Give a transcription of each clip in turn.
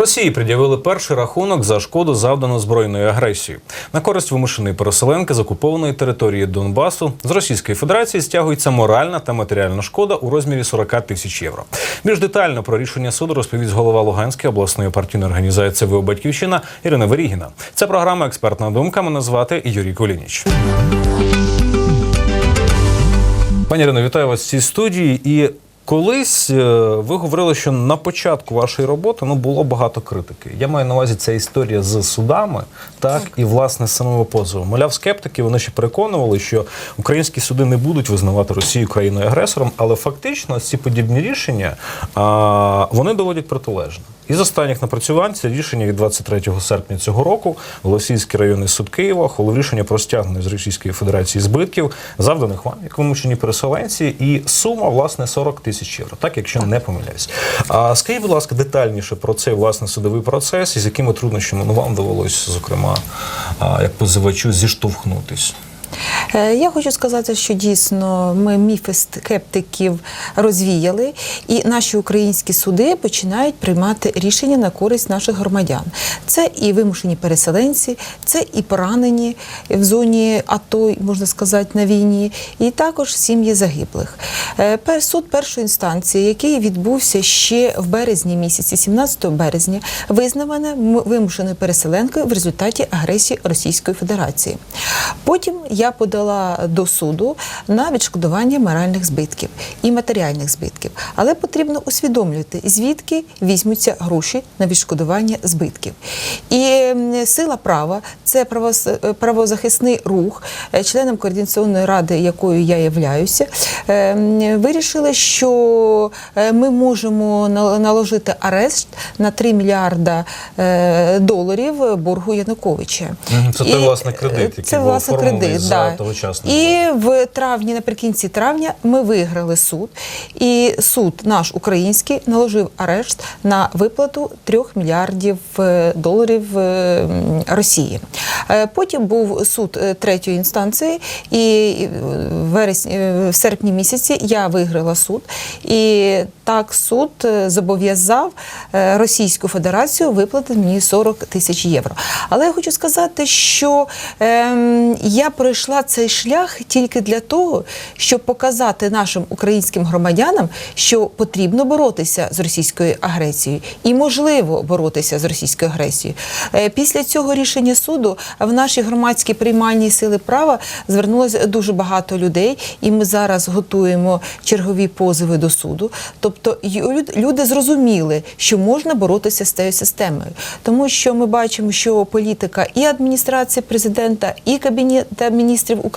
Росії пред'явили перший рахунок за шкоду завдану збройною агресією. На користь вимушеної переселенки з окупованої території Донбасу з Російської Федерації стягується моральна та матеріальна шкода у розмірі 40 тисяч євро. Більш детально про рішення суду розповість голова Луганської обласної партійної організації ВО Батьківщина Ірина Верігіна. Це програма Експертна думка. Мене звати Юрій Колініч. Пані Ірино, вітаю вас в цій студії. І колись е, ви говорили, що на початку вашої роботи ну було багато критики. Я маю на увазі ця історія з судами, так, і власне з самого позову. Мовляв, скептики вони ще переконували, що українські суди не будуть визнавати Росію країною агресором, але фактично ці подібні рішення а, вони доводять протилежне. Із останніх напрацювань це рішення від 23 серпня цього року Голосійський районний суд Києва ухвалив рішення про стягнення з Російської Федерації збитків, завданих вам, як вимушені переселенці, і сума власне 40 тисяч євро, так якщо не помиляюсь. А скажіть, будь ласка, детальніше про цей власне судовий процес і з якими труднощами ну, вам довелось, зокрема, як позивачу, зіштовхнутись. Е, Я хочу сказати, що дійсно ми міфи скептиків розвіяли, і наші українські суди починають приймати рішення на користь наших громадян. Це і вимушені переселенці, це і поранені в зоні АТО, можна сказати, на війні, і також сім'ї загиблих. Е, Суд першої інстанції, який відбувся ще в березні місяці, 17 березня, визнав мене м- вимушеною переселенкою в результаті агресії Російської Федерації. Потім я подала до суду на відшкодування моральних збитків і матеріальних збитків. Але потрібно усвідомлювати, звідки візьмуться гроші на відшкодування збитків. І сила права це правозахисний рух, е, членом координаційної ради, якою я являюся, е, вирішили, що е, ми можемо наложити арешт на 3 мільярда доларів боргу Януковича. Це той, власне, кредит, який це був власне кредит. за да. Тогочасної І в травні, наприкінці травня, ми виграли суд, і суд наш український наложив арешт на виплату 3 мільярдів е, доларів е, Росії. Е, Потім був суд третьої інстанції, і в серпні місяці я виграла суд. І так суд зобов'язав Російську Федерацію виплатити мені 40 тисяч євро. Але я хочу сказати, що ем, я пройшла цей шлях тільки для того, щоб показати нашим українським громадянам, що потрібно боротися з російською агресією, і можливо боротися з російською агресією. Е, Після цього рішення суду в наші громадські приймальні сили права звернулося дуже багато людей, і ми зараз готуємо чергові позови до суду. Тобто люди зрозуміли, що можна боротися з цією системою, тому що ми бачимо, що політика і адміністрація президента, і кабінет міністрів України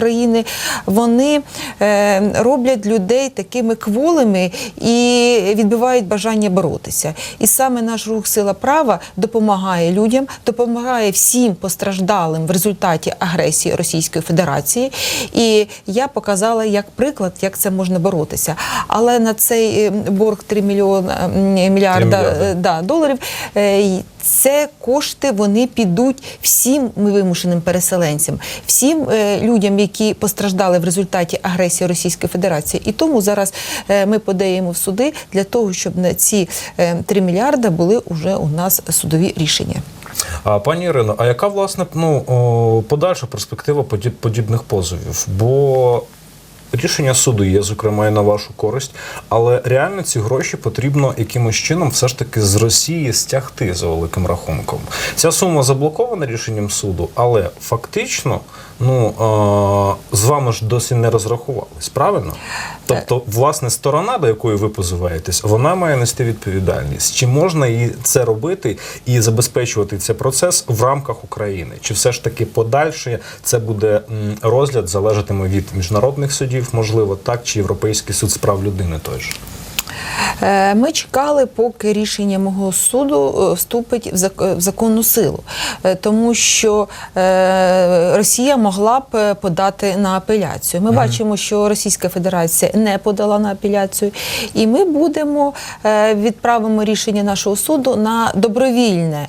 вони е, роблять людей такими кволими і відбивають бажання боротися. І саме наш рух сила права допомагає людям, допомагає всім постраждалим в результаті агресії Російської Федерації. І я показала як приклад, як це можна боротися. Але на цей е, борг 3 мільйона мільярда мільярди. е, да, доларів. Це кошти вони підуть всім вимушеним переселенцям, всім е, людям, які постраждали в результаті агресії Російської Федерації. І тому зараз е, ми подаємо в суди для того, щоб на ці е, 3 мільярда були вже у нас судові рішення. А пані Ірино, а яка власне ну подальша перспектива подіб- подібних позовів? Бо рішення суду є, зокрема, і на вашу користь, але реально ці гроші потрібно якимось чином все ж таки з Росії стягти за великим рахунком. Ця сума заблокована рішенням суду, але фактично, ну а, з вами ж досі не розрахувались, правильно? Тобто, власне, сторона, до якої ви позиваєтесь, вона має нести відповідальність. Чи можна їй це робити і забезпечувати цей процес в рамках України? Чи все ж таки подальше це буде розгляд залежатиме від міжнародних судів, можливо, так, чи Європейський суд з прав людини той же? Е, Ми чекали, поки рішення мого суду е, вступить в зак- в законну силу, Е, тому що Росія могла б подати на апеляцію. Ми бачимо, що Російська Федерація не подала на апеляцію, і ми будемо відправимо рішення нашого суду на добровільне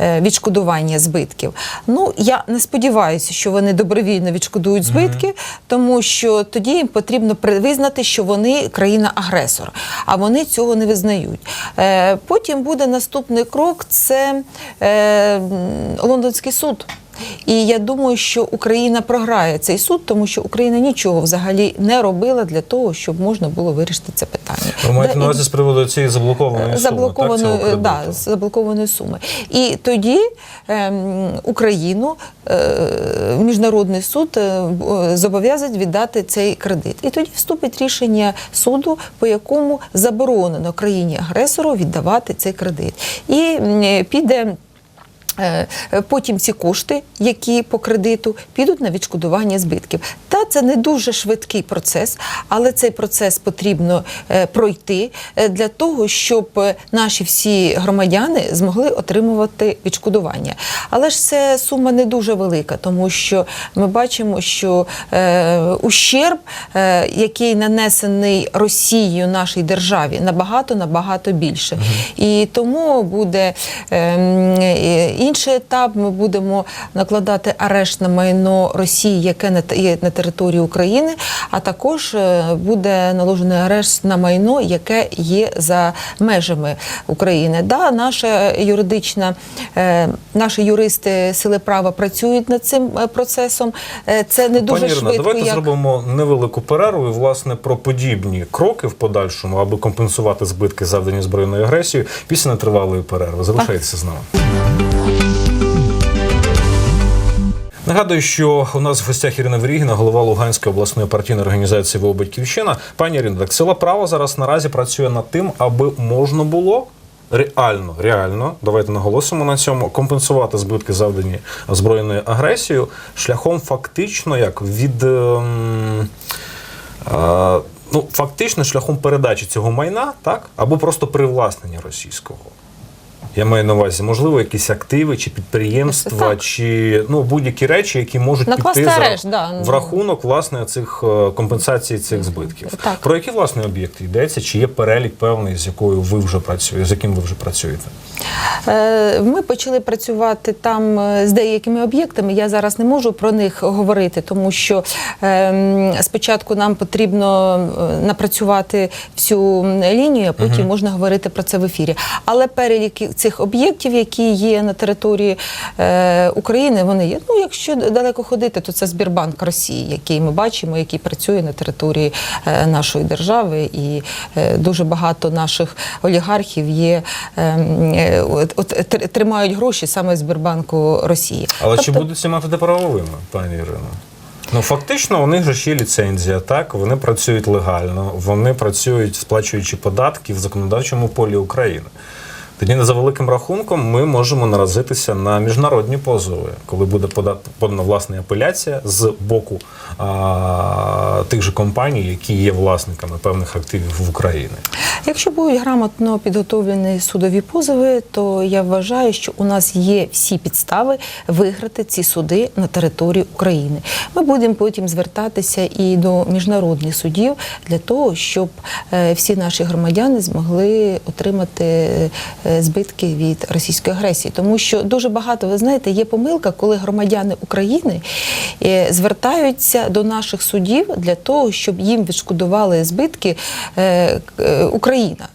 відшкодування збитків. Ну я не сподіваюся, що вони добровільно відшкодують збитки, тому що тоді їм потрібно визнати, що вони країна-агресор. А вони цього не визнають. Е, Потім буде наступний крок це е, Лондонський суд. І я думаю, що Україна програє цей суд, тому що Україна нічого взагалі не робила для того, щоб можна було вирішити це питання. Ви маєте на увазі з приводу цієї заблокованої суми, заблокованої, так, цього е, да, заблокованої суми. І тоді ем, Україну е, міжнародний суд е, е, зобов'язать віддати цей кредит. І тоді вступить рішення суду, по якому заборонено країні агресору віддавати цей кредит. І е, піде. Е, Потім ці кошти, які по кредиту, підуть на відшкодування збитків. Та це не дуже швидкий процес, але цей процес потрібно е, пройти е, для того, щоб наші всі громадяни змогли отримувати відшкодування. Але ж це сума не дуже велика, тому що ми бачимо, що ущерб, який нанесений Росією нашій державі, набагато набагато більше. І тому буде ем, інший етап. Ми будемо накладати арешт на майно Росії, яке на є на території України, а також е, буде наложений арешт на майно, яке є за межами України. Да, наша юридична, е, наші юристи сили права працюють над цим е, процесом. Це не дуже Пані Ірина, швидко. давайте як... зробимо невелику перерву і власне про подібні кроки в подальшому, аби компенсувати збитки, завдані збройною агресією, після нетривалої перерви. Залишайтеся з нами. Нагадую, що у нас в гостях Ірина Верігіна, голова Луганської обласної партійної організації ВО «Батьківщина». Пані Ірина, так сила права зараз наразі працює над тим, аби можна було реально, реально, давайте наголосимо на цьому, компенсувати збитки, завдані збройною агресією, шляхом фактично як від. ем, е, Ну, фактично шляхом передачі цього майна, так, або просто привласнення російського. Я маю на увазі, можливо, якісь активи чи підприємства, Так. чи ну будь-які речі, які можуть Накласти піти за- арешт, да. в рахунок власне цих е, компенсацій цих збитків. Так. Про які власне об'єкти йдеться? Чи є перелік певний, з якою ви вже працюєте, з яким ви вже працюєте? Е, Ми почали працювати там е, з деякими об'єктами. Я зараз не можу про них говорити, тому що ем, спочатку нам потрібно напрацювати всю лінію, а потім можна говорити про це в ефірі. Але перелік цих об'єктів, які є на території е, України, вони є. Ну, якщо далеко ходити, то це Збірбанк Росії, який ми бачимо, який працює на території е, нашої держави, і е, дуже багато наших олігархів є ем, е, от, от, тримають гроші саме Збірбанку Росії. Але чи Тобто- будуть ці методи правовими, пані Ірино? Ну фактично, у них же є ліцензія, так вони працюють легально, вони працюють сплачуючи податки в законодавчому полі України. Тоді за великим рахунком ми можемо наразитися на міжнародні позови, коли буде пода- подана власне апеляція з боку а, тих же компаній, які є власниками певних активів в Україні. Якщо будуть грамотно підготовлені судові позови, то я вважаю, що у нас є всі підстави виграти ці суди на території України. Ми будемо потім звертатися і до міжнародних судів для того, щоб е, всі наші громадяни змогли отримати е, збитки від російської агресії, тому що дуже багато, ви знаєте, є помилка, коли громадяни України е, звертаються до наших судів для того, щоб їм відшкодували збитки е, Україна.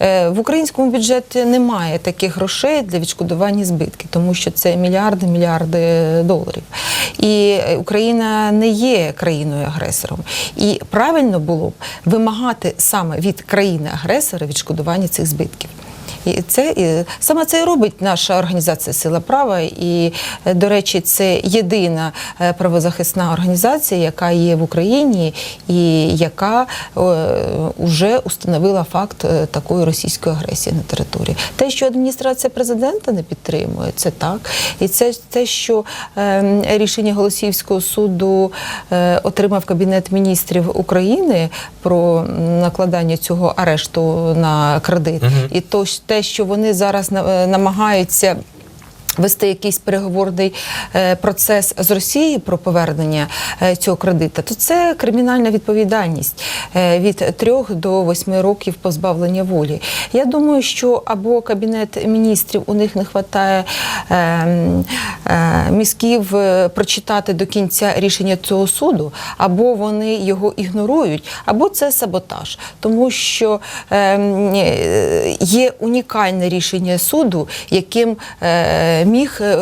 Е, В українському бюджеті немає таких грошей для відшкодування збитків, тому що це мільярди мільярди доларів. І е, Україна не є країною-агресором. І правильно було б вимагати саме від країни-агресора відшкодування цих збитків. І це і саме це і робить наша організація Сила права. І, е, до речі, це єдина е, правозахисна організація, яка є в Україні і яка вже установила факт е, такої російської агресії на території. Те, що адміністрація президента не підтримує, це так. І це те, що е, рішення Голосіївського суду е, отримав Кабінет міністрів України про накладання цього арешту на кредит, і то ж те, що вони зараз е, намагаються. Вести якийсь переговорний е, процес з Росією про повернення е, цього кредита, то це кримінальна відповідальність е, від 3 до 8 років позбавлення волі. Я думаю, що або кабінет міністрів у них не вистачає мізків е, прочитати до кінця рішення цього суду, або вони його ігнорують, або це саботаж, тому що ем, є унікальне рішення суду, яким міг, е,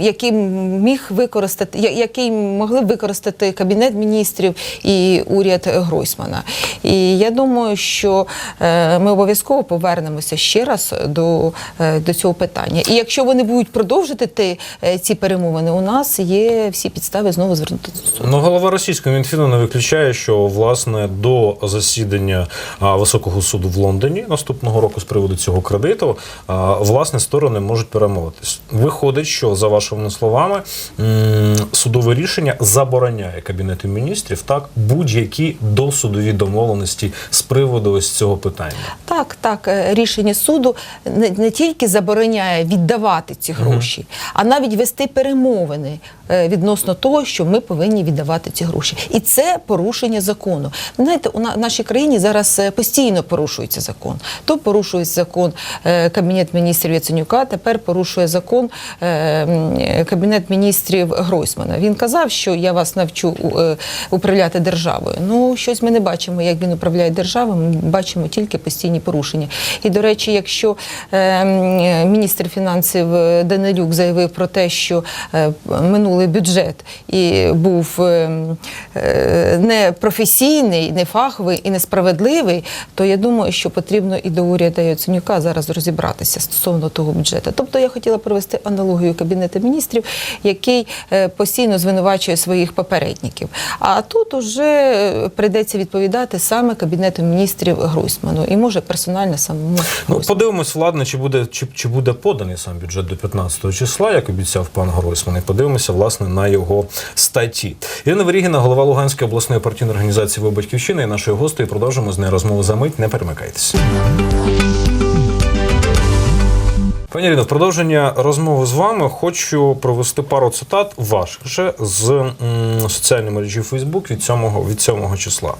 яким міг використати, який могли використати кабінет міністрів і уряд Гройсмана. І я думаю, що е, ми обов'язково повернемося ще раз до, е, до цього питання. І якщо вони будуть продовжити ти, е, ці перемовини, у нас є всі підстави знову звернутися до суду. Ну, голова російського Мінфіну не виключає, що власне до засідання Високого суду в Лондоні наступного року з приводу цього кредиту власне сторони можуть перемовитись. Виходить, що за вашими словами судове рішення забороняє кабінету міністрів так будь-які досудові домовленості з приводу ось цього питання. Так, так, е, рішення суду не, не тільки забороняє віддавати ці гроші, а навіть вести перемовини е, відносно того, що ми повинні віддавати ці гроші. І це порушення закону. Знаєте, у на- нашій країні зараз е, постійно порушується закон. То порушується закон Кабінет міністрів Яценюка, тепер порушує закон Кабінет міністрів Гройсмана. Він казав, що я вас навчу е, управляти державою. Ну, щось ми не бачимо, як він управляє державою. Ми бачимо тільки постійні порушення. І до речі, якщо е, міністр фінансів е, Данилюк заявив про те, що е, минулий бюджет і був е, м, е, не фаховий і несправедливий, то я думаю, що потрібно і до уряду Яценюка зараз розібратися стосовно того бюджету. Тобто я хотіла аналогію кабінету міністрів, який е, постійно звинувачує своїх попередників. А тут уже е, прийдеться відповідати саме кабінету міністрів Гройсману і може персонально самому Ну, подивимось, владно, чи буде чи, чи буде поданий сам бюджет до 15 числа, як обіцяв пан Гройсман. І подивимося власне на його статті. Ірина Верігіна, голова Луганської обласної партійної організації «Ви батьківщина» і нашою гостею. Продовжимо з нею розмову за мить. Не перемикайтеся. Пані Ірино, в продовження розмови з вами хочу провести пару цитат ваших же з соціальної мережі Facebook від 7, від 7 числа.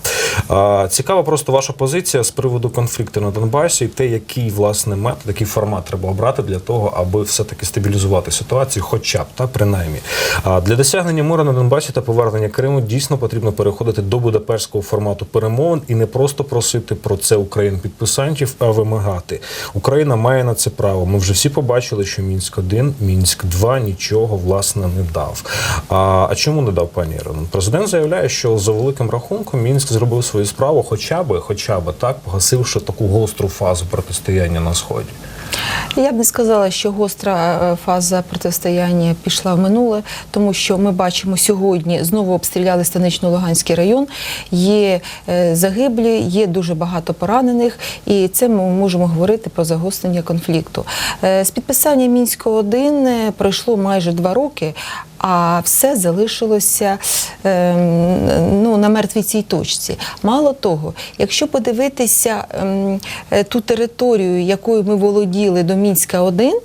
Цікава просто ваша позиція з приводу конфлікту на Донбасі і те, який власне метод, який формат треба обрати для того, аби все-таки стабілізувати ситуацію, хоча б та принаймні. Для досягнення миру на Донбасі та повернення Криму дійсно потрібно переходити до будапештського формату перемовин і не просто просити про це Україн підписантів, а вимагати. Україна має на це право. Ми вже всі побачили, що Мінськ 1 Мінськ 2 нічого власне не дав. А, а чому не дав пані Ірино? Президент заявляє, що за великим рахунком Мінськ зробив свою справу, хоча би, хоча би так, погасивши таку гостру фазу протистояння на сході. Я б не сказала, що гостра е, фаза протистояння пішла в минуле, тому що ми бачимо сьогодні знову обстріляли Станично-Луганський район. Є е, загиблі, є дуже багато поранених, і це ми можемо говорити про загострення конфлікту. Е, З підписання мінського 1 пройшло майже два роки. А все залишилося ем, ну, на мертвій цій точці. Мало того, якщо подивитися ем, е, ту територію, якою ми володіли до Мінська 1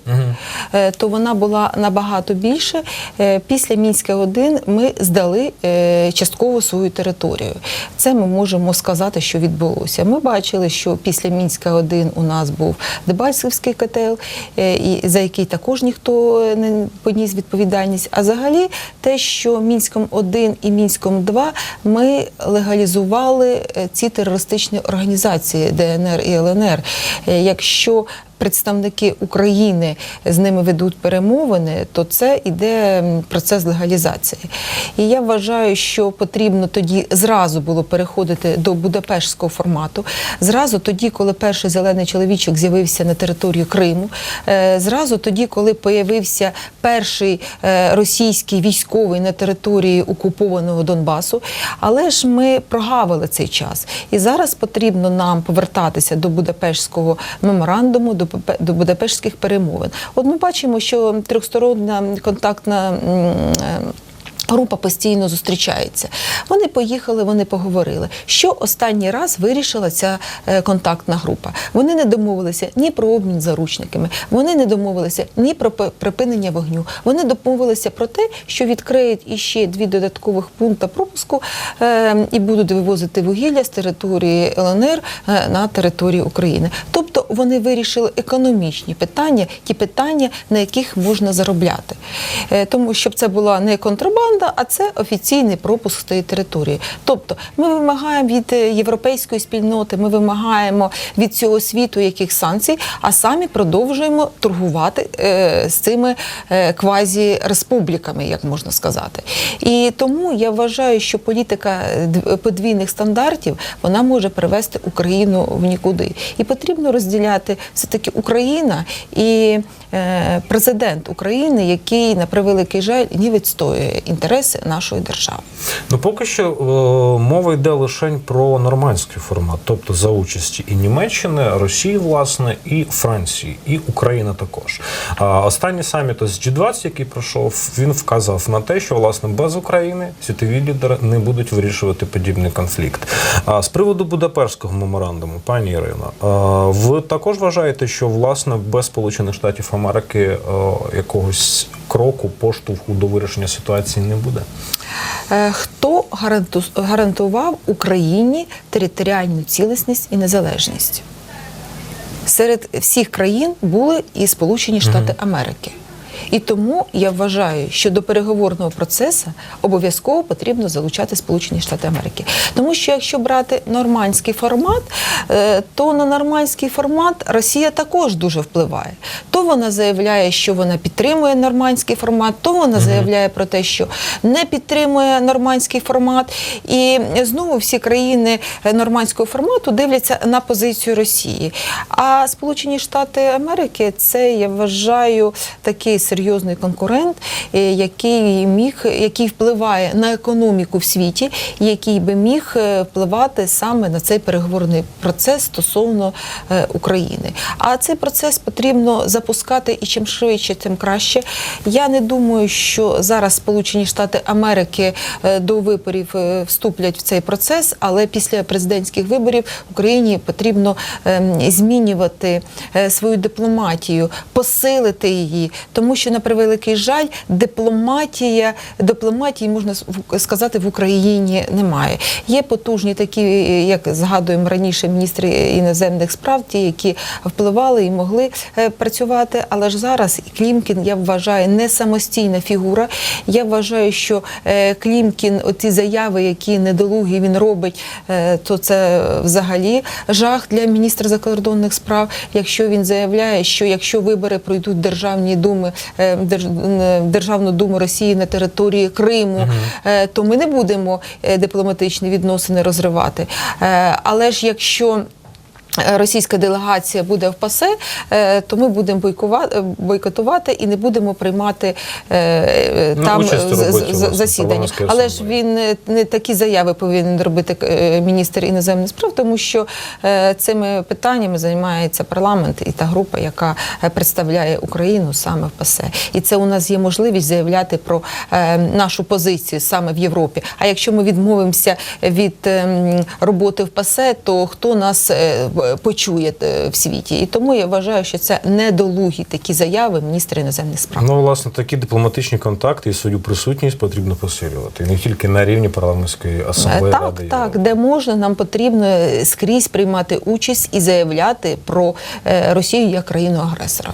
е, то вона була набагато більше. Е, Після Мінська 1 ми здали частково свою територію. Це ми можемо сказати, що відбулося. Ми бачили, що після Мінська 1 у нас був Дебальцевський котел, і за який також ніхто не поніс відповідальність. А взагалі те, що Мінськом 1 і Мінськом 2 ми легалізували е, ці терористичні організації ДНР і ЛНР. Е, Якщо представники України з ними ведуть перемовини, то це іде процес легалізації. І я вважаю, що потрібно тоді зразу було переходити до Будапештського формату. Зразу тоді, коли перший зелений чоловічок з'явився на території Криму, е, зразу тоді, коли появився перший е, російський військовий на території окупованого Донбасу. Але ж ми прогавили цей час. І зараз потрібно нам повертатися до Будапештського меморандуму, до, до Будапештських перемовин. От ми бачимо, що трьохстороння контактна. е, Група постійно зустрічається. Вони поїхали, вони поговорили. Що останній раз вирішила ця е, контактна група? Вони не домовилися ні про обмін заручниками, вони не домовилися ні про припинення вогню. Вони домовилися про те, що відкриють іще дві додаткових пункти пропуску е, і будуть вивозити вугілля з території ЛНР на територію України. Тобто вони вирішили економічні питання, ті питання, на яких можна заробляти. Е, Тому щоб це була не контрабанда, а це офіційний пропуск з території. Тобто ми вимагаємо від е, європейської спільноти, ми вимагаємо від цього світу яких санкцій, а самі продовжуємо торгувати е, з цими квазі-республіками, як можна сказати. І тому я вважаю, що політика подвійних стандартів вона може привести Україну в нікуди. І потрібно розділяти все таки Україна і е, президент України, який на превеликий жаль не відстоює інтереси нашої держави. Ну, поки що мова йде лише про нормандський формат, тобто за участі і Німеччини, Росії, власне, і Франції, і Україна також. А останній саміт з G20, який пройшов, він вказав на те, що власне без України світові лідери не будуть вирішувати подібний конфлікт. З приводу Будапештського меморандуму, пані Ірино, ви також вважаєте, що власне без Сполучених Штатів Америки е, якогось кроку поштовху до вирішення ситуації не буде? Е, Хто гарантував Україні територіальну цілісність і незалежність? Серед всіх країн були і Сполучені Штати Америки. І тому я вважаю, що до переговорного процесу обов'язково потрібно залучати Сполучені Штати Америки. Тому що якщо брати нормандський формат, е, то на нормандський формат Росія також дуже впливає. То вона заявляє, що вона підтримує нормандський формат, то вона заявляє про те, що не підтримує нормандський формат. І знову всі країни е, нормандського формату дивляться на позицію Росії. А Сполучені Штати Америки це я вважаю такий серйозний конкурент, е, який міг, який впливає на економіку в світі, який би міг е, впливати саме на цей переговорний процес стосовно е, України. А цей процес потрібно запускати і чим швидше, тим краще. Я не думаю, що зараз Сполучені Штати Америки до виборів вступлять в цей процес, але після президентських виборів Україні потрібно ем, змінювати свою дипломатію, посилити її, тому що на превеликий жаль, дипломатія дипломатії можна сказати в Україні немає. Є потужні такі, е, як згадуємо раніше, міністри іноземних справ, ті, які впливали і могли е, працювати. Але ж зараз Клімкін, я вважаю, не самостійна фігура. Я вважаю, що е, Клімкін, оті заяви, які недолугі він робить, то це взагалі жах для міністра закордонних справ. Якщо він заявляє, що якщо вибори пройдуть державні думи, Державну думу Росії на території Криму, е, то ми не будемо е, дипломатичні відносини розривати. Е, Але ж якщо е, Російська делегація буде в ПАСЕ, е, то ми будемо бойкова- бойкотувати і не будемо приймати е, е, Ну, там засідання. Але ж він не, такі заяви повинен робити е, міністр іноземних справ, тому що е, цими питаннями займається парламент і та група, яка е, представляє Україну саме в ПАСЕ. І це у нас є можливість заявляти про е, нашу позицію саме в Європі. А якщо ми відмовимося від ем, роботи в ПАСЕ, то хто нас е, почує е, в світі? І тому я вважаю, що це недолугі такі заяви міністра іноземних справ. Ну, власне, такі дипломатичні контакти і свою присутність потрібно посилювати. І не тільки на рівні парламентської асамблеї Е, Так, Ради так, Європи. де можна, нам потрібно скрізь приймати участь і заявляти про е, Росію як країну-агресора.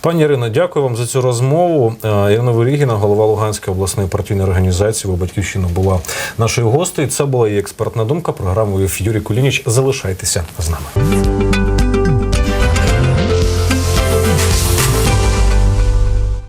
Пані Ірино, дякую вам за цю розмову. Е, Ірина Ворігіна, голова Луганської обласної партійної організації «Ви Батьківщина була нашою гостею. Це була її експертна думка. Програмою Юрій Кулініч. Залишайтеся з нами.